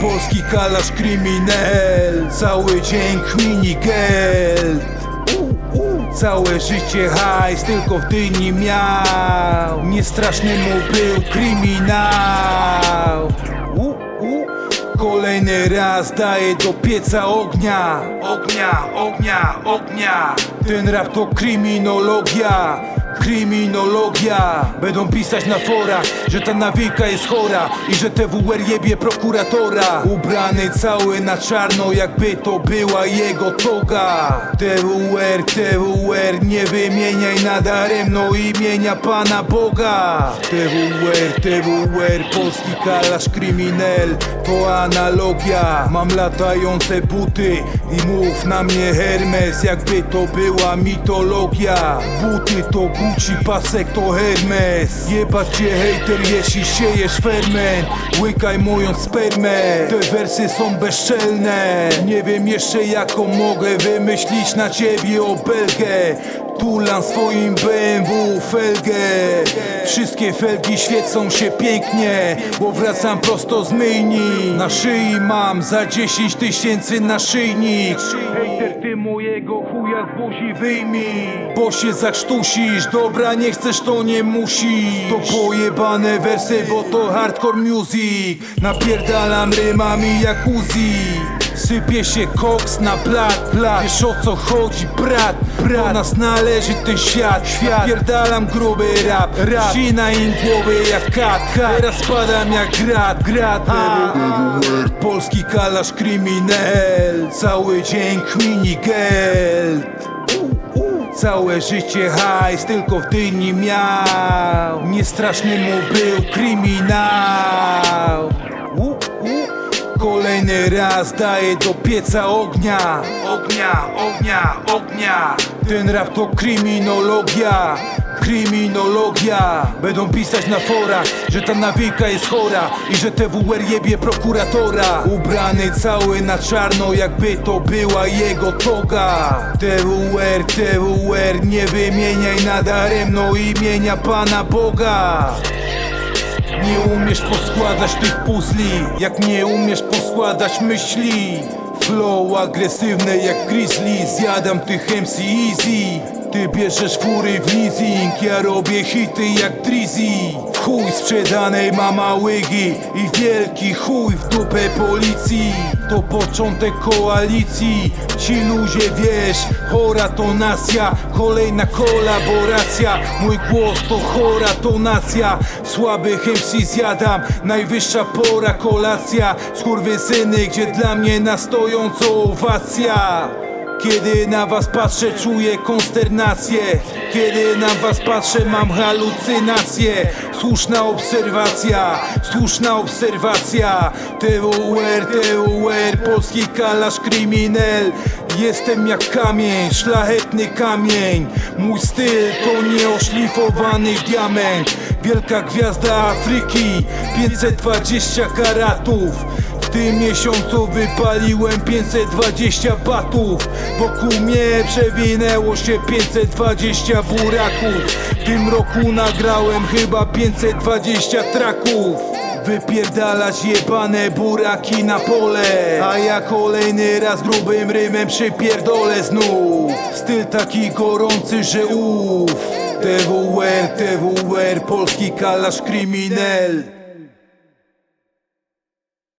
Polski kalasz kryminel Cały dzień kmini Całe życie hajs tylko w dyni miał. Niestraszny mu był kryminał. Kolejny raz daje do pieca ognia. Ognia, ognia, ognia. Ten rap to kryminologia Kryminologia Będą pisać na forach, że ta nawijka jest chora I że TWR jebie prokuratora. Ubrany cały na czarno, jakby to była jego toga. TWR, TWR, nie wymieniaj nadaremno imienia Pana Boga. TWR, TWR, polski kalasz kryminel To analogia, mam latające buty I mów na mnie Hermes, jakby to była mitologia. Buty to Gucci, pasek to Hermes. Jebać cię hejter, jeśli siejesz ferment. Łykaj moją spermę. Te wersy są bezczelne. Nie wiem jeszcze jaką mogę wymyślić na ciebie obelgę. Tulam swoim BMW felgę. Wszystkie felgi świecą się pięknie Bo wracam prosto z myjni. Na szyi mam za 10 tysięcy naszyjnik Hejter mojego chuja z buzi wyjmij. Bo się zakrztusisz Dobra nie chcesz to nie musi To pojebane wersy bo to hardcore music. Napierdalam rymami jak Uzi Sypie się koks na blat, blat. Wiesz o co chodzi, brat, brat Do nas należy ten świat, świat. Pierdalam gruby rap, rap. Ścina im głowy jak kat, kat Teraz spadam jak grat, grat. TWR Polski kalasz kryminel. Cały dzień kmini geld. Całe życie hajs tylko w dyni miał. Niestraszny mu był kryminał. Kolejny raz daje do pieca ognia. Ognia, ognia, ognia. Ten rap to kryminologia. Kryminologia. Będą pisać na forach, że ta nawijka jest chora I że TWR jebie prokuratora. Ubrany cały na czarno, jakby to była jego toga. TWR, TWR, nie wymieniaj nadaremno imienia Pana Boga nie umiesz poskładać tych puzli Jak nie umiesz poskładać myśli. Flow agresywne jak grizzly Zjadam tych MC easy Ty bierzesz fury w leasing Ja robię hity jak Drizzy. W chuj sprzedanej mama łygi I wielki chuj w dupę policji. To początek koalicji Ci ludzie wiesz Chora to nacja Kolejna kolaboracja. Mój głos to chora tonacja Słabych MC zjadam Najwyższa pora kolacja. Skurwysyny, gdzie dla mnie na stojąco owacja kiedy na was patrzę, czuję konsternację. Kiedy na was patrzę, mam halucynacje. Słuszna obserwacja, słuszna obserwacja. TWR, TWR, polski kalasz kryminel. Jestem jak kamień, szlachetny kamień. Mój styl to nieoszlifowany diament. Wielka gwiazda Afryki, 520 karatów tym miesiącu wypaliłem 520 batów Wokół mnie przewinęło się 520 buraków. W tym roku nagrałem chyba 520 traków. Wypierdalać jebane buraki na pole A ja kolejny raz grubym rymem przypierdolę znów. Styl taki gorący, że uff. TWR, TWR, polski kalasz kryminel